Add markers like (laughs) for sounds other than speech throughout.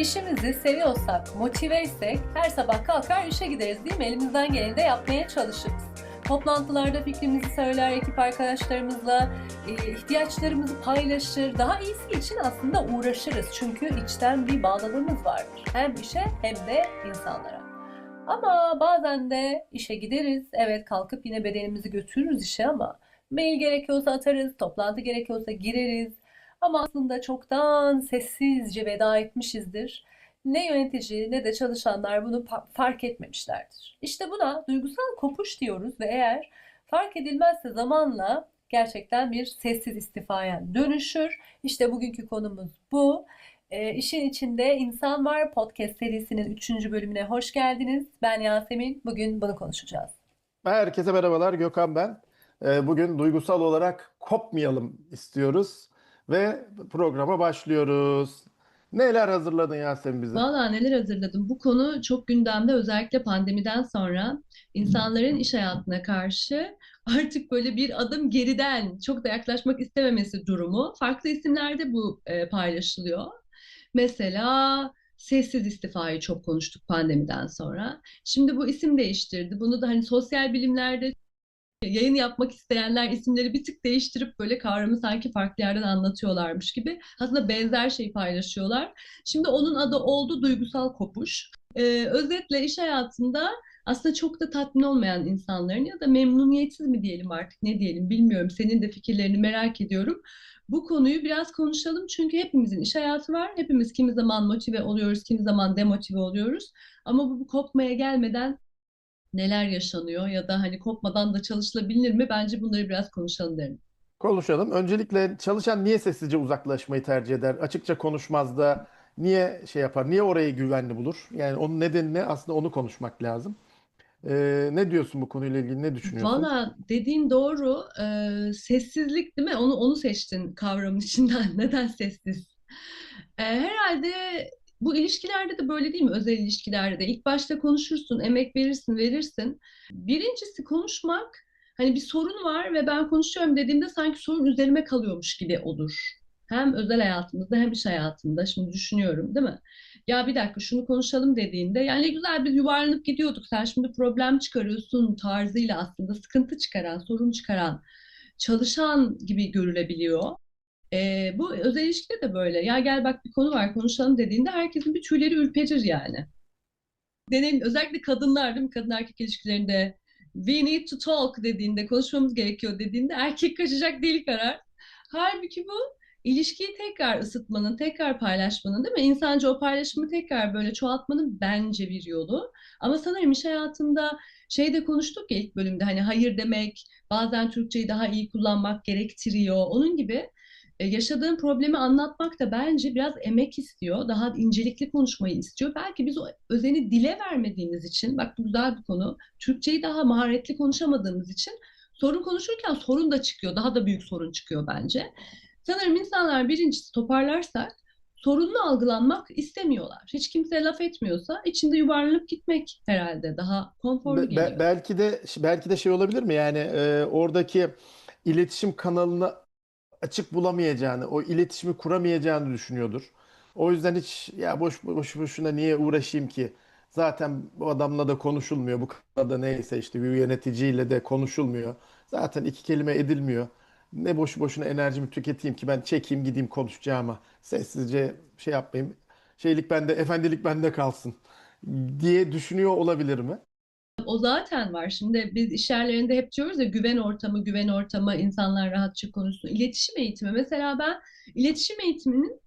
İşimizi seviyorsak, motiveysek her sabah kalkar işe gideriz değil mi? Elimizden geleni de yapmaya çalışırız. Toplantılarda fikrimizi söyler ekip arkadaşlarımızla, e, ihtiyaçlarımızı paylaşır. Daha iyisi için aslında uğraşırız. Çünkü içten bir bağlılığımız vardır. Hem işe hem de insanlara. Ama bazen de işe gideriz. Evet kalkıp yine bedenimizi götürürüz işe ama mail gerekiyorsa atarız, toplantı gerekiyorsa gireriz. Ama aslında çoktan sessizce veda etmişizdir. Ne yönetici ne de çalışanlar bunu fark etmemişlerdir. İşte buna duygusal kopuş diyoruz ve eğer fark edilmezse zamanla gerçekten bir sessiz istifaya dönüşür. İşte bugünkü konumuz bu. E, işin içinde insan var podcast serisinin 3. bölümüne hoş geldiniz. Ben Yasemin. Bugün bunu konuşacağız. Herkese merhabalar, Gökhan ben. Ee, Bugün duygusal olarak kopmayalım istiyoruz ve programa başlıyoruz. Neler hazırladın Yasemin bize? Valla neler hazırladım. Bu konu çok gündemde özellikle pandemiden sonra insanların iş hayatına karşı artık böyle bir adım geriden çok da yaklaşmak istememesi durumu. Farklı isimlerde bu e, paylaşılıyor. Mesela sessiz istifayı çok konuştuk pandemiden sonra. Şimdi bu isim değiştirdi. Bunu da hani sosyal bilimlerde yayın yapmak isteyenler isimleri bir tık değiştirip böyle kavramı sanki farklı yerden anlatıyorlarmış gibi aslında benzer şeyi paylaşıyorlar. Şimdi onun adı oldu duygusal kopuş. Ee, özetle iş hayatında aslında çok da tatmin olmayan insanların ya da memnuniyetsiz mi diyelim artık ne diyelim bilmiyorum. Senin de fikirlerini merak ediyorum. Bu konuyu biraz konuşalım çünkü hepimizin iş hayatı var. Hepimiz kimi zaman motive oluyoruz, kimi zaman demotive oluyoruz. Ama bu, kopmaya gelmeden neler yaşanıyor ya da hani kopmadan da çalışılabilir mi? Bence bunları biraz konuşalım derim. Konuşalım. Öncelikle çalışan niye sessizce uzaklaşmayı tercih eder? Açıkça konuşmaz da niye şey yapar? Niye orayı güvenli bulur? Yani onun nedeni ne? Aslında onu konuşmak lazım. Ee, ne diyorsun bu konuyla ilgili? Ne düşünüyorsun? Valla dediğin doğru. Ee, sessizlik değil mi? Onu onu seçtin kavramın içinden. (laughs) Neden sessiz? Ee, herhalde bu ilişkilerde de böyle değil mi? Özel ilişkilerde de. İlk başta konuşursun, emek verirsin, verirsin. Birincisi konuşmak, hani bir sorun var ve ben konuşuyorum dediğimde sanki sorun üzerime kalıyormuş gibi olur. Hem özel hayatımızda hem iş hayatımda. Şimdi düşünüyorum değil mi? Ya bir dakika şunu konuşalım dediğinde yani güzel biz yuvarlanıp gidiyorduk. Sen şimdi problem çıkarıyorsun tarzıyla aslında sıkıntı çıkaran, sorun çıkaran, çalışan gibi görülebiliyor. Ee, bu özel ilişkide de böyle. Ya gel bak bir konu var konuşalım dediğinde herkesin bir tüyleri ürperir yani. Deneyim, özellikle kadınlar değil mi? Kadın erkek ilişkilerinde we need to talk dediğinde, konuşmamız gerekiyor dediğinde erkek kaçacak deli karar. Halbuki bu ilişkiyi tekrar ısıtmanın, tekrar paylaşmanın değil mi? İnsanca o paylaşımı tekrar böyle çoğaltmanın bence bir yolu. Ama sanırım iş hayatında şey de konuştuk ya ilk bölümde hani hayır demek, bazen Türkçeyi daha iyi kullanmak gerektiriyor. Onun gibi e, yaşadığın problemi anlatmak da bence biraz emek istiyor. Daha incelikli konuşmayı istiyor. Belki biz o özeni dile vermediğimiz için, bak bu güzel bir konu, Türkçeyi daha maharetli konuşamadığımız için sorun konuşurken sorun da çıkıyor. Daha da büyük sorun çıkıyor bence. Sanırım insanlar birincisi toparlarsak sorunlu algılanmak istemiyorlar. Hiç kimse laf etmiyorsa içinde yuvarlanıp gitmek herhalde daha konforlu Be- be- geliyor. belki de belki de şey olabilir mi? Yani e, oradaki iletişim kanalını açık bulamayacağını, o iletişimi kuramayacağını düşünüyordur. O yüzden hiç ya boş boş boşuna niye uğraşayım ki? Zaten bu adamla da konuşulmuyor. Bu kadar da neyse işte bir yöneticiyle de konuşulmuyor. Zaten iki kelime edilmiyor. Ne boşu boşuna enerjimi tüketeyim ki ben çekeyim gideyim konuşacağıma. Sessizce şey yapmayayım. Şeylik bende, efendilik bende kalsın diye düşünüyor olabilir mi? O zaten var. Şimdi biz iş yerlerinde hep diyoruz ya güven ortamı, güven ortamı, insanlar rahatça konuşsun. İletişim eğitimi. Mesela ben iletişim eğitiminin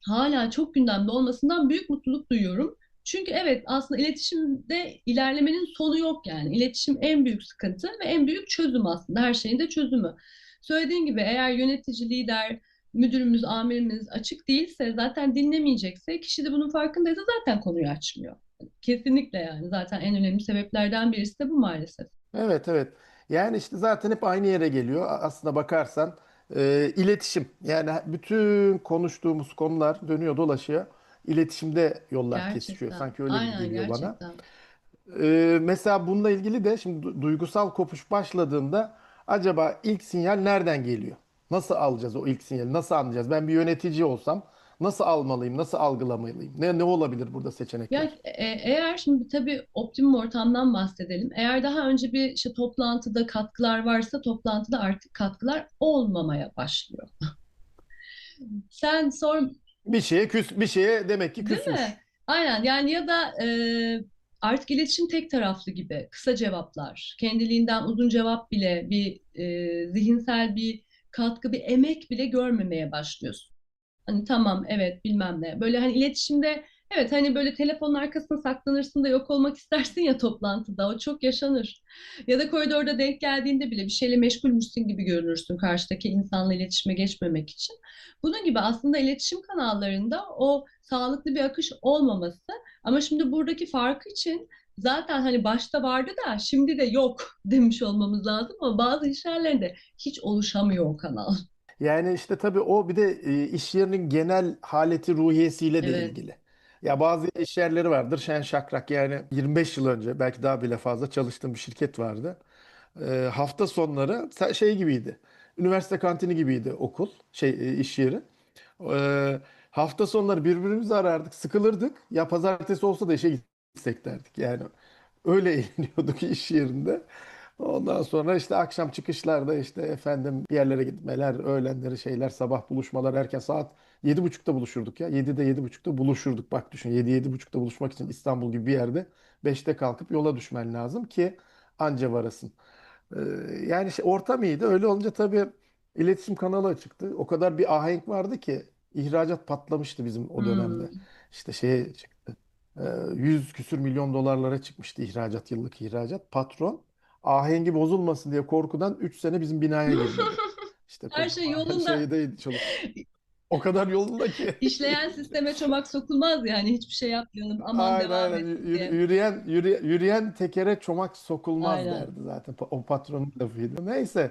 hala çok gündemde olmasından büyük mutluluk duyuyorum. Çünkü evet aslında iletişimde ilerlemenin sonu yok yani. İletişim en büyük sıkıntı ve en büyük çözüm aslında. Her şeyin de çözümü. Söylediğin gibi eğer yönetici, lider, müdürümüz, amirimiz açık değilse zaten dinlemeyecekse kişi de bunun farkındaysa zaten konuyu açmıyor. Kesinlikle yani zaten en önemli sebeplerden birisi de bu maalesef. Evet evet. Yani işte zaten hep aynı yere geliyor. Aslına bakarsan e, iletişim. Yani bütün konuştuğumuz konular dönüyor dolaşıyor. İletişimde yollar kesişiyor. Gerçekten. Sanki öyle gibi Aynen geliyor bana. gerçekten. E, mesela bununla ilgili de şimdi du- duygusal kopuş başladığında acaba ilk sinyal nereden geliyor? Nasıl alacağız o ilk sinyali? Nasıl anlayacağız? Ben bir yönetici olsam Nasıl almalıyım? Nasıl algılamalıyım? Ne ne olabilir burada seçenekler? Ya e, eğer şimdi tabii optimum ortamdan bahsedelim. Eğer daha önce bir işte toplantıda katkılar varsa toplantıda artık katkılar olmamaya başlıyor. (laughs) Sen sor Bir şeye küs, bir şeye demek ki Değil küsmüş. mi? Aynen yani ya da e, artık iletişim tek taraflı gibi kısa cevaplar, kendiliğinden uzun cevap bile bir e, zihinsel bir katkı, bir emek bile görmemeye başlıyorsun. Hani tamam evet bilmem ne. Böyle hani iletişimde evet hani böyle telefonun arkasına saklanırsın da yok olmak (laughs) istersin ya toplantıda o çok yaşanır. Ya da koridorda denk geldiğinde bile bir şeyle meşgulmüşsün gibi görünürsün karşıdaki insanla iletişime geçmemek için. Bunun gibi aslında iletişim kanallarında o sağlıklı bir akış olmaması ama şimdi buradaki farkı için zaten hani başta vardı da şimdi de yok (laughs) demiş olmamız lazım ama bazı iş yerlerinde hiç oluşamıyor o kanal. Yani işte tabii o bir de e, iş yerinin genel haleti ruhiyesiyle de Evet. ilgili. Ya bazı iş yerleri vardır şen şakrak yani 25 yıl önce belki daha bile fazla çalıştığım bir şirket vardı. E, hafta sonları şey gibiydi. Üniversite kantini gibiydi okul, şey e, iş yeri. E, hafta sonları birbirimizi arardık, sıkılırdık. Ya pazartesi olsa da işe gitsek derdik. Yani öyle (laughs) eğleniyorduk iş yerinde. Ondan sonra işte akşam çıkışlarda işte efendim bir yerlere gitmeler, öğlenleri şeyler, sabah buluşmalar erken saat 7.30'da buluşurduk ya. 7'de 7.30'da buluşurduk. Bak düşün 7-7.30'da buluşmak için İstanbul gibi bir yerde 5'te kalkıp yola düşmen lazım ki anca varasın. Ee, yani şey, ortam iyiydi. Öyle olunca tabii iletişim kanalı açıktı. O kadar bir ahenk vardı ki ihracat patlamıştı bizim o dönemde. Hmm. İşte şeye çıktı. Ee, 100 küsür milyon dolarlara çıkmıştı ihracat, yıllık ihracat. Patron ahengi bozulmasın diye korkudan 3 sene bizim binaya girmedi. (laughs) İşte Her şey yolunda. şeydeydi çalış. O kadar yolunda ki. (laughs) İşleyen sisteme çomak sokulmaz yani hiçbir şey yapmayalım aman Aynen devam aynen. et diye. Yürüyen yürü- yürüyen tekere çomak sokulmaz Aynen. derdi zaten. O patronun lafıydı. Neyse.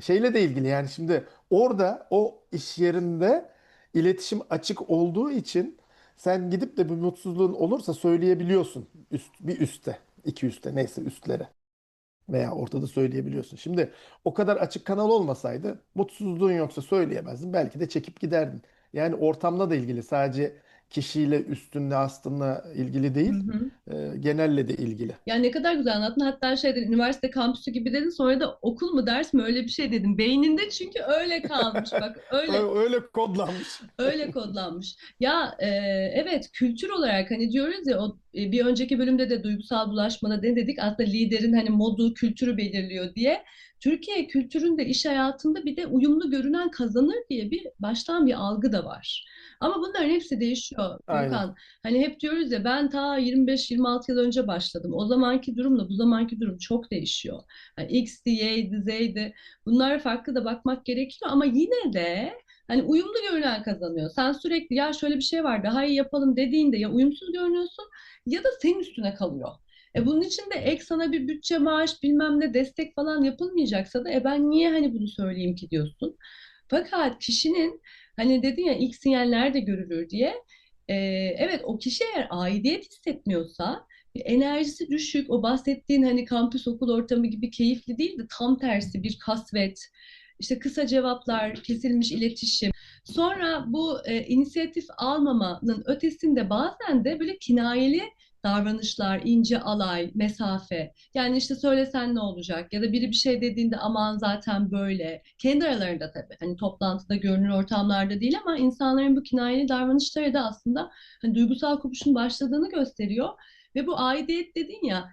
Şeyle de ilgili yani şimdi orada o iş yerinde iletişim açık olduğu için sen gidip de bir mutsuzluğun olursa söyleyebiliyorsun üst, bir üste, iki üste neyse üstlere veya ortada söyleyebiliyorsun. Şimdi o kadar açık kanal olmasaydı mutsuzluğun yoksa söyleyemezdin. Belki de çekip giderdin. Yani ortamla da ilgili sadece kişiyle üstünle astınla ilgili Hı değil, hı. e, genelle de ilgili. Yani ne kadar güzel anlattın. Hatta şey dedin, üniversite kampüsü gibi dedin. Sonra da okul mu ders mi öyle bir şey dedin. Beyninde çünkü öyle kalmış bak. (laughs) Öyle Öyle kodlanmış. öyle kodlanmış. Ya e, evet kültür olarak hani diyoruz ya o e, bir önceki bölümde de duygusal bulaşmada ne dedik? Aslında liderin hani modu, kültürü belirliyor diye. Türkiye kültüründe iş hayatında bir de uyumlu görünen kazanır diye bir baştan bir algı da var. Ama bunların hepsi değişiyor Aynen. Hani hep diyoruz ya ben ta 25-26 yıl önce başladım. O zamanki durumla bu zamanki durum çok değişiyor. Yani X'ti, Y'ydi, Z'ydi. Bunlara farklı da bakmak gerekiyor ama yine de hani uyumlu görünen kazanıyor. Sen sürekli ya şöyle bir şey var daha iyi yapalım dediğinde ya uyumsuz görünüyorsun ya da senin üstüne kalıyor. E bunun için de ek sana bir bütçe, maaş, bilmem ne destek falan yapılmayacaksa da e ben niye hani bunu söyleyeyim ki diyorsun. Fakat kişinin hani dedin ya ilk sinyaller de görülür diye. e, evet o kişi eğer aidiyet hissetmiyorsa enerjisi düşük o bahsettiğin hani kampüs okul ortamı gibi keyifli değil de tam tersi bir kasvet işte kısa cevaplar kesilmiş iletişim sonra bu e, inisiyatif almamanın ötesinde bazen de böyle kinayeli davranışlar, ince alay, mesafe. Yani işte söylesen ne olacak? Ya da biri bir şey dediğinde aman zaten böyle. Kendi aralarında tabii. Hani toplantıda görünür ortamlarda değil ama insanların bu kinayeli davranışları da aslında hani duygusal kopuşun başladığını gösteriyor. Ve bu aidiyet dedin ya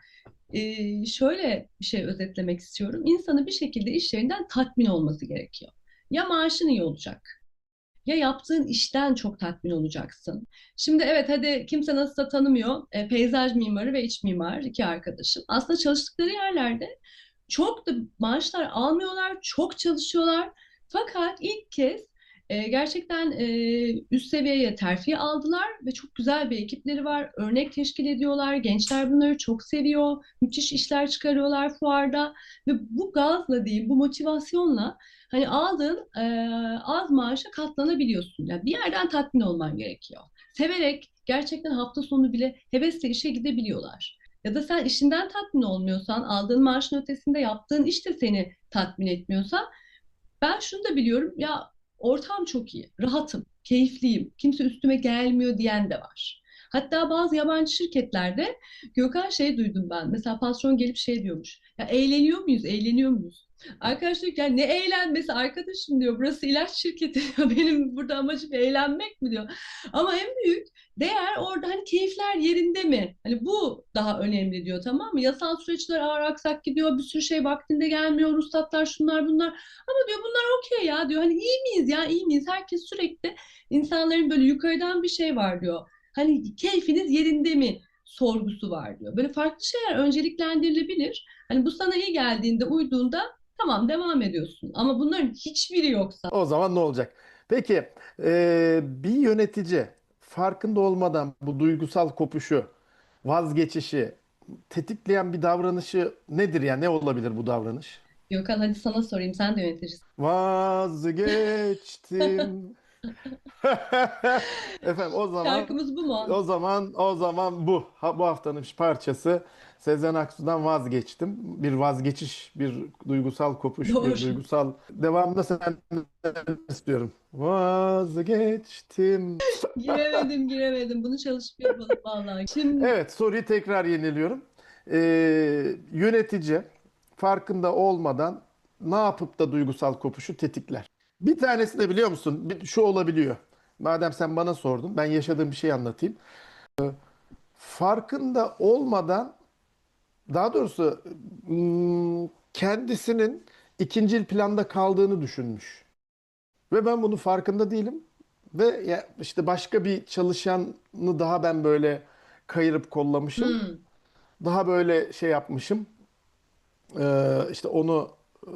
şöyle bir şey özetlemek istiyorum. İnsanın bir şekilde iş yerinden tatmin olması gerekiyor. Ya maaşın iyi olacak ya yaptığın işten çok tatmin olacaksın. Şimdi evet hadi kimse nasılsa tanımıyor. E, peyzaj mimarı ve iç mimar iki arkadaşım. Aslında çalıştıkları yerlerde çok da maaşlar almıyorlar, çok çalışıyorlar. Fakat ilk kez e, gerçekten e, üst seviyeye terfi aldılar ve çok güzel bir ekipleri var. Örnek teşkil ediyorlar. Gençler bunları çok seviyor. Müthiş işler çıkarıyorlar fuarda ve bu gazla diyeyim, bu motivasyonla hani aldığın e, az maaşa katlanabiliyorsun. Yani bir yerden tatmin olman gerekiyor. Severek gerçekten hafta sonu bile hevesle işe gidebiliyorlar. Ya da sen işinden tatmin olmuyorsan, aldığın maaşın ötesinde yaptığın iş de seni tatmin etmiyorsa ben şunu da biliyorum ya ortam çok iyi, rahatım. keyifliyim, kimse üstüme gelmiyor diyen de var. Hatta bazı yabancı şirketlerde Gökhan şey duydum ben. Mesela patron gelip şey diyormuş. Ya eğleniyor muyuz? Eğleniyor muyuz? Arkadaş diyor ki "Ya ne eğlenmesi arkadaşım diyor. Burası ilaç şirketi (laughs) diyor. Benim burada amacım eğlenmek mi diyor. Ama en büyük değer orada hani keyifler yerinde mi? Hani bu daha önemli diyor tamam mı? Yasal süreçler ağır aksak gidiyor. Bir sürü şey vaktinde gelmiyor. Ruhsatlar şunlar bunlar. Ama diyor bunlar okey ya diyor. Hani iyi miyiz ya iyi miyiz? Herkes sürekli insanların böyle yukarıdan bir şey var diyor. Hani keyfiniz yerinde mi? sorgusu var diyor. Böyle farklı şeyler önceliklendirilebilir. Hani bu sana iyi geldiğinde, uyduğunda tamam devam ediyorsun. Ama bunların hiçbiri yoksa O zaman ne olacak? Peki e, bir yönetici farkında olmadan bu duygusal kopuşu, vazgeçişi tetikleyen bir davranışı nedir ya? Ne olabilir bu davranış? Gökhan hadi sana sorayım sen de yöneticisin. Vazgeçtim. (laughs) (laughs) Efendim o zaman Şarkımız bu mu? o zaman o zaman bu ha, bu haftanın parçası Sezen Aksu'dan vazgeçtim. Bir vazgeçiş, bir duygusal kopuş, Doğru. bir duygusal devamında senden istiyorum. Vazgeçtim. (laughs) Giremedim giremedim. Bunu çalışıp yapalım (laughs) vallahi. Şimdi Evet, soruyu tekrar yeniliyorum. Ee, yönetici farkında olmadan ne yapıp da duygusal kopuşu tetikler? Bir tanesi de biliyor musun? Bir- Şu olabiliyor. Madem sen bana sordun, ben yaşadığım bir şey anlatayım. Ee, farkında olmadan, daha doğrusu hmm, kendisinin ikincil planda kaldığını düşünmüş. Ve ben bunun farkında değilim. Ve ya işte başka bir çalışanı daha ben böyle kayırıp kollamışım. hmm, Daha böyle şey yapmışım. Ee, işte onu e,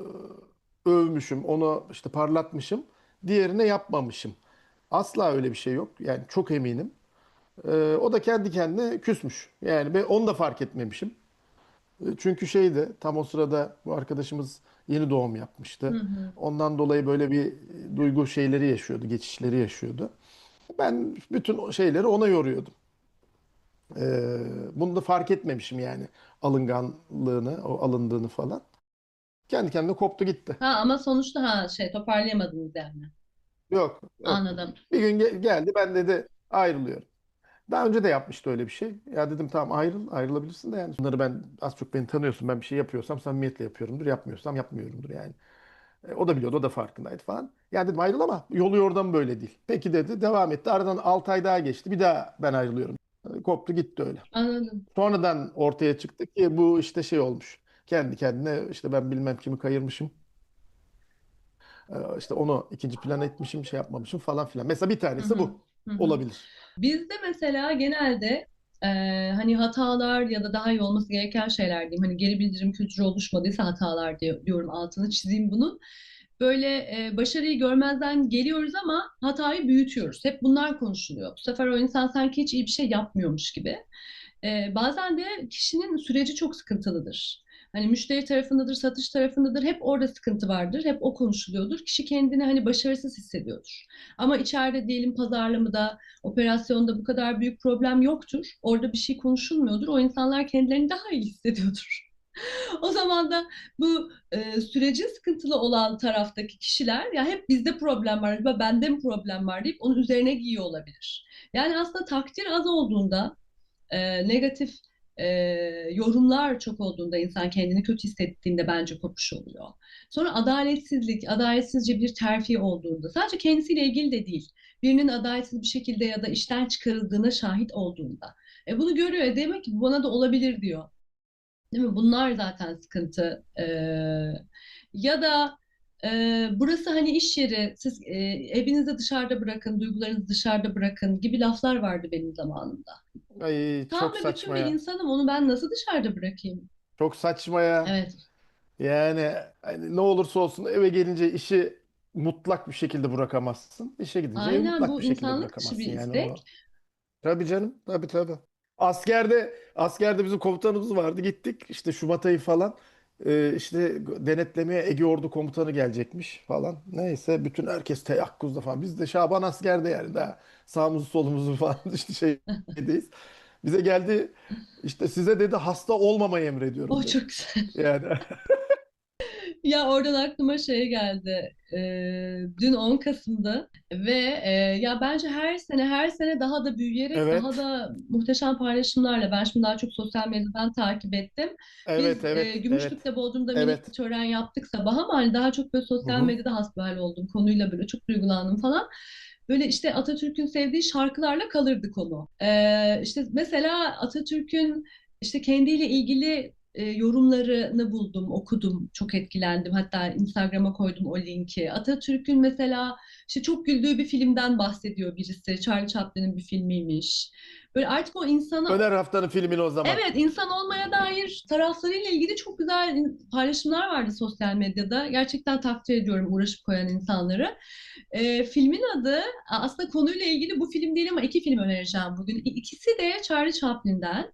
övmüşüm, onu işte parlatmışım. Diğerine yapmamışım. Asla öyle bir şey yok. Yani çok eminim. Ee, o da kendi kendine küsmüş. Yani ben onu da fark etmemişim. E, Çünkü şeydi tam o sırada bu arkadaşımız yeni doğum yapmıştı. hı hı. Ondan dolayı böyle bir duygu şeyleri yaşıyordu, geçişleri yaşıyordu. Ben bütün şeyleri ona yoruyordum. Ee, bunu da fark etmemişim yani alınganlığını, o alındığını falan. Kendi kendine koptu gitti. Ha ama sonuçta ha şey toparlayamadınız yani. Yok, yok. Anladım. Bir gün ge- geldi ben dedi ayrılıyorum. Daha önce de yapmıştı öyle bir şey. Ya dedim tamam ayrıl, ayrılabilirsin de yani. Bunları ben az çok beni tanıyorsun. Ben bir şey yapıyorsam samimiyetle yapıyorumdur. Yapmıyorsam yapmıyorumdur yani. E, o da biliyordu, o da farkındaydı falan. Ya dedim ayrıl ama yolu yordam böyle değil. Peki dedi, devam etti. Aradan 6 ay daha geçti. Bir daha ben ayrılıyorum. E, Koptu gitti öyle. Anladım. Sonradan ortaya çıktı ki bu işte şey olmuş. Kendi kendine işte ben bilmem kimi kayırmışım. E, işte onu ikinci plana etmişim, şey yapmamışım falan filan. Mesela bir tanesi bu Hı hı. olabilir. Bizde mesela genelde e, hani hatalar ya da daha iyi olması gereken şeyler diyeyim. Hani geri bildirim kültürü oluşmadıysa hatalar diyorum altını çizeyim bunun. Böyle e, başarıyı görmezden geliyoruz ama hatayı büyütüyoruz. Hep bunlar konuşuluyor. Bu sefer o insan sanki hiç iyi bir şey yapmıyormuş gibi. E, bazen de kişinin süreci çok sıkıntılıdır. Hani müşteri tarafındadır, satış tarafındadır. Hep orada sıkıntı vardır. Hep o konuşuluyordur. Kişi kendini hani başarısız hissediyordur. Ama içeride diyelim pazarlamada, operasyonda bu kadar büyük problem yoktur. Orada bir şey konuşulmuyordur. O insanlar kendilerini daha iyi hissediyordur. (laughs) O zaman da bu e, sürecin sıkıntılı olan taraftaki kişiler ya hep bizde problem var, acaba bende mi problem var deyip onun üzerine giyiyor olabilir. Yani aslında takdir az olduğunda, e, negatif e, yorumlar çok olduğunda insan kendini kötü hissettiğinde bence kopuş oluyor. Sonra adaletsizlik, adaletsizce bir terfi olduğunda sadece kendisiyle ilgili de değil birinin adaletsiz bir şekilde ya da işten çıkarıldığına şahit olduğunda. E bunu görüyor. E demek ki bana da olabilir diyor. Değil mi? Bunlar zaten sıkıntı. Ee, ya da e, burası hani iş yeri, siz e, evinizi dışarıda bırakın, duygularınızı dışarıda bırakın gibi laflar vardı benim zamanımda. Ay Tam çok ve bütün saçma bir ya. insanım, onu ben nasıl dışarıda bırakayım? Çok saçma ya. Evet, Yani hani ne olursa olsun eve gelince işi mutlak bir şekilde bırakamazsın. İşe gidince aynen mutlak bu bir şekilde insanlık dışı bir. Yani istek. Tabii canım. Tabii tabii. Askerde askerde bizim komutanımız vardı. Gittik işte Şubat ayı falan. Ee, işte denetlemeye Ege Ordu komutanı gelecekmiş falan. Neyse bütün herkes teyakkuzda falan. Biz de Şaban askerde yani daha sağımızı solumuzu (laughs) falan işte şeydeyiz. Bize geldi işte size dedi hasta olmamayı emrediyorum O dedi. çok güzel. Yani (laughs) Ya oradan aklıma şey geldi. Ee, dün 10 Kasım'dı ve e, ya bence her sene her sene daha da büyüyerek Evet. daha da muhteşem paylaşımlarla ben şimdi daha çok sosyal medyadan takip ettim. Evet, Biz evet, e, evet. Gümüşlük'te Bodrum'da minik Evet. bir tören yaptık sabah ama hani daha çok böyle sosyal Hı hı. medyada hasbihal oldum konuyla böyle çok duygulandım falan. Böyle işte Atatürk'ün sevdiği şarkılarla kalırdı konu. Ee, işte mesela Atatürk'ün işte kendiyle ilgili e, yorumlarını buldum, okudum, çok etkilendim. Hatta Instagram'a koydum o linki. Atatürk'ün mesela işte çok güldüğü bir filmden bahsediyor birisi. Charlie Chaplin'in bir filmiymiş. Böyle artık o insana Öner haftanın filmini o zaman. Evet, insan olmaya dair taraflarıyla ilgili çok güzel paylaşımlar vardı sosyal medyada. Gerçekten takdir ediyorum uğraşıp koyan insanları. Ee, filmin adı aslında konuyla ilgili bu film değil ama iki film önereceğim bugün. İkisi de Charlie Chaplin'den.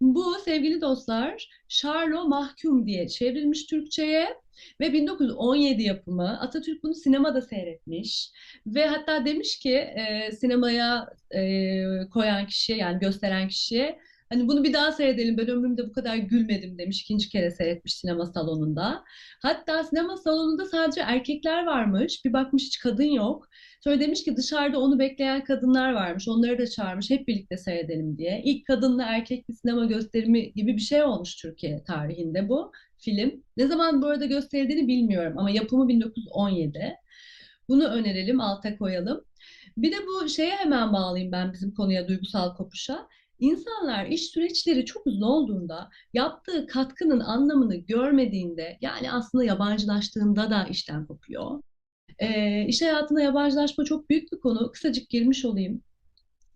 Bu sevgili dostlar Charlo Mahkum diye çevrilmiş Türkçe'ye ve 1917 yapımı. Atatürk bunu sinemada seyretmiş ve hatta demiş ki e, sinemaya e, koyan kişiye yani gösteren kişiye hani bunu bir daha seyredelim ben ömrümde bu kadar gülmedim demiş ikinci kere seyretmiş sinema salonunda. Hatta sinema salonunda sadece erkekler varmış bir bakmış hiç kadın yok. Sonra demiş ki dışarıda onu bekleyen kadınlar varmış onları da çağırmış hep birlikte seyredelim diye. İlk kadınla erkekli sinema gösterimi gibi bir şey olmuş Türkiye tarihinde bu film. Ne zaman bu arada gösterildiğini bilmiyorum ama yapımı 1917. Bunu önerelim, alta koyalım. Bir de bu şeye hemen bağlayayım ben bizim konuya duygusal kopuşa. İnsanlar iş süreçleri çok uzun olduğunda yaptığı katkının anlamını görmediğinde yani aslında yabancılaştığında da işten kopuyor. Ee, iş hayatına yabancılaşma çok büyük bir konu. Kısacık girmiş olayım.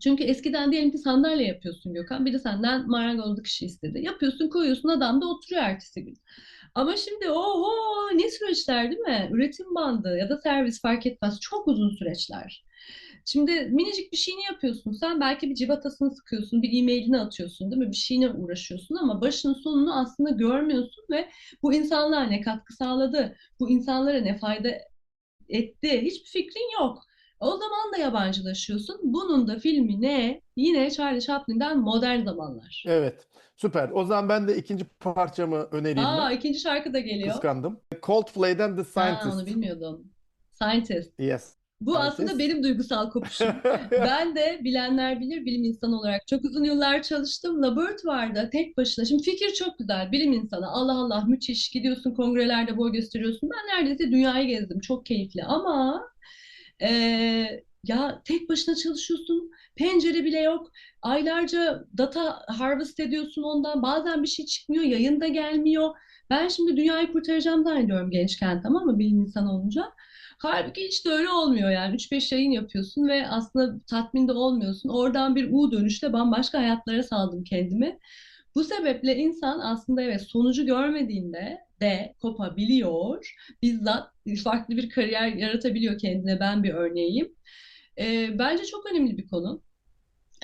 Çünkü eskiden diyelim ki sandalye yapıyorsun Gökhan. Biri senden marangozluk işi istedi. Yapıyorsun koyuyorsun adam da oturuyor ertesi gün. Ama şimdi oho ne süreçler değil mi? Üretim bandı ya da servis fark etmez. Çok uzun süreçler. Şimdi minicik bir şeyini yapıyorsun. Sen belki bir civatasını sıkıyorsun, bir e-mailini atıyorsun değil mi? Bir şeyine uğraşıyorsun ama başının sonunu aslında görmüyorsun ve bu insanlığa ne katkı sağladı? Bu insanlara ne fayda etti? Hiçbir fikrin yok. O zaman da yabancılaşıyorsun. Bunun da filmi ne? Yine Charlie Chaplin'den Modern Zamanlar. Evet. Süper. O zaman ben de ikinci parçamı önereyim Aa mi? ikinci şarkı da geliyor. Kıskandım. Coldplay'den The Ha, onu Scientist. bilmiyordum. Scientist. Yes. Bu aslında Scientist. benim duygusal kopuşum. (laughs) Ben de bilenler bilir bilim insanı olarak çok uzun yıllar çalıştım. Laboratuvarda tek başına. Şimdi fikir çok güzel. Bilim insanı. Allah Allah müthiş. Gidiyorsun kongrelerde boy gösteriyorsun. Ben neredeyse dünyayı gezdim. Çok keyifli ama eee, ya tek başına çalışıyorsun. Pencere bile yok. Aylarca data harvest ediyorsun ondan. Bazen bir şey çıkmıyor. Yayın da gelmiyor. Ben şimdi dünyayı kurtaracağım zannediyorum gençken tamam mı bilim insanı olunca. Halbuki hiç de öyle olmuyor yani. 3-5 yayın yapıyorsun ve aslında tatmin de olmuyorsun. Oradan bir U dönüşte bambaşka hayatlara saldım kendimi. Bu sebeple insan aslında evet sonucu görmediğinde de kopabiliyor. Bizzat farklı bir kariyer yaratabiliyor kendine. Ben bir örneğiyim. Ee, bence çok önemli bir konu.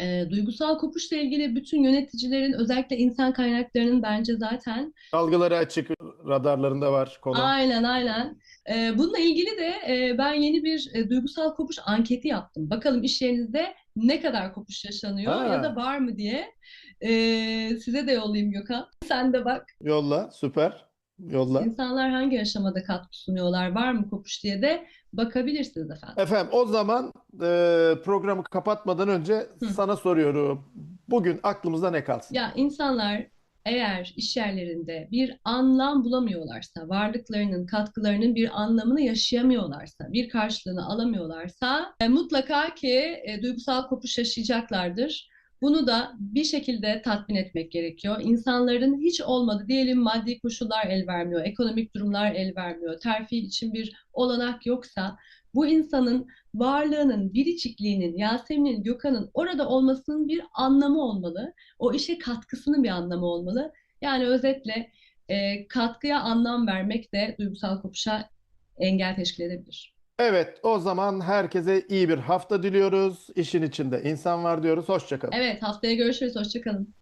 Ee, duygusal kopuşla ilgili bütün yöneticilerin özellikle insan kaynaklarının bence zaten Algıları açık, radarlarında var konu. Aynen aynen. Ee, bununla ilgili de e, ben yeni bir e, duygusal kopuş anketi yaptım. Bakalım iş yerinizde ne kadar kopuş yaşanıyor Ha. ya da var mı diye. Ee, size de yollayayım Gökhan. Sen de bak. Yolla. Süper. Yolla. İnsanlar hangi aşamada katkı sunuyorlar, var mı kopuş diye de bakabilirsiniz efendim. Efendim o zaman e, programı kapatmadan önce Hı. sana soruyorum. Bugün aklımızda ne kalsın? Ya insanlar eğer iş yerlerinde bir anlam bulamıyorlarsa, varlıklarının, katkılarının bir anlamını yaşayamıyorlarsa, bir karşılığını alamıyorlarsa e, mutlaka ki e, duygusal kopuş yaşayacaklardır. Bunu da bir şekilde tatmin etmek gerekiyor. İnsanların hiç olmadı diyelim maddi koşullar el vermiyor, ekonomik durumlar el vermiyor, terfi için bir olanak yoksa bu insanın varlığının, biricikliğinin, Yasemin'in, Gökhan'ın orada olmasının bir anlamı olmalı. O işe katkısının bir anlamı olmalı. Yani özetle e, katkıya anlam vermek de duygusal kopuşa engel teşkil edebilir. Evet, o zaman herkese iyi bir hafta diliyoruz. İşin içinde insan var diyoruz. Hoşça kalın. Evet, haftaya görüşürüz. Hoşça kalın.